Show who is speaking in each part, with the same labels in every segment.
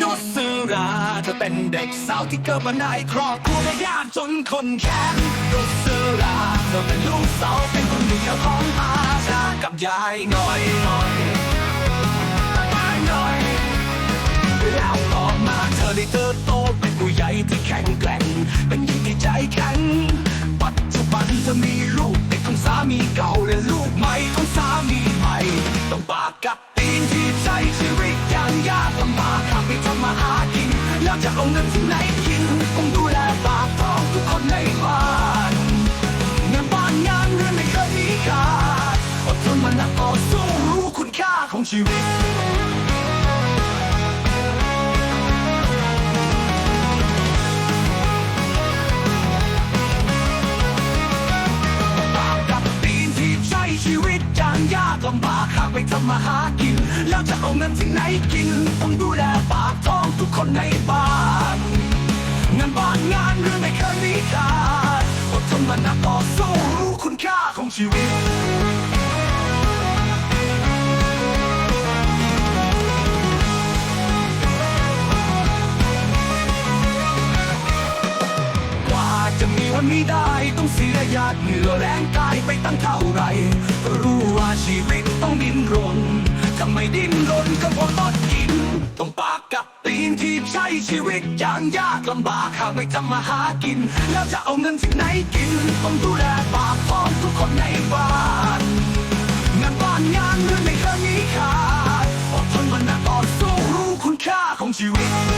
Speaker 1: นุสราเธอเป็นเด็กสาวที่เกิดมาในครอบครัวไม่ยากจนคนแค้นนุสราเธอเป็นลูกสาวเป็นคนเดียวของอาชากับยายหน่อยหน่อยหน่อยแล้วต่อมาเธอได้เติบโตเป็นผู้ใหญ่ที่แข็งแกร่ง เป็นหญิงที่ใจแข็ง ปัจจุบันเธอมีลูกเด็กของสามีเก่าและลูกใหม่ของสามีใหม่ต้องบากกับตีนที่ากลำบากทำให้ทำมาหากิน แล้วจะเอาเงินที่ไหนกินต้องดูแลปากท้องทุกคนในบ้านงานบ้านงานเรือนไม่เคยมีขาดอดทนมานักต่อสู้รู้คุณค่าของชีวิตปากกับตีนทีใช้ชีวิตจางยากลำบากหากไปทำมาหากิน แล้วจะเอาเงินที่ไหนกิน งดูแลปากท้องทุกคนในบ้านงานบ้านงานเรื่องไม่เคยมีขาดอดทนมานักต่อสู้รู้คุณค่าของชีวิตกว่าจะมีวันนี้ได้ต้องเสียหยาดเหงื่อแรงกายไปตั้งเท่าไร รู้ว่าชีวิตต้องดิ้นรนถ้าไม่ดิ้นรนก็พอตอดกินต้อง ที่ใช้ชีวิตอย่างยากลำบากหากไม่ทำมาหากิน แล้วจะเอาเงินที่ไหนกิน ต้องดูแลปากท้องทุกคนในบ้านงานบ้านงานเงินไม่เคยมีขาดอดทนมันนะต่อสู้รู้คุณค่าของชีวิต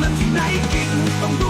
Speaker 1: นแล้วจะเอาเงินที่ไหนกินต้องดูแลป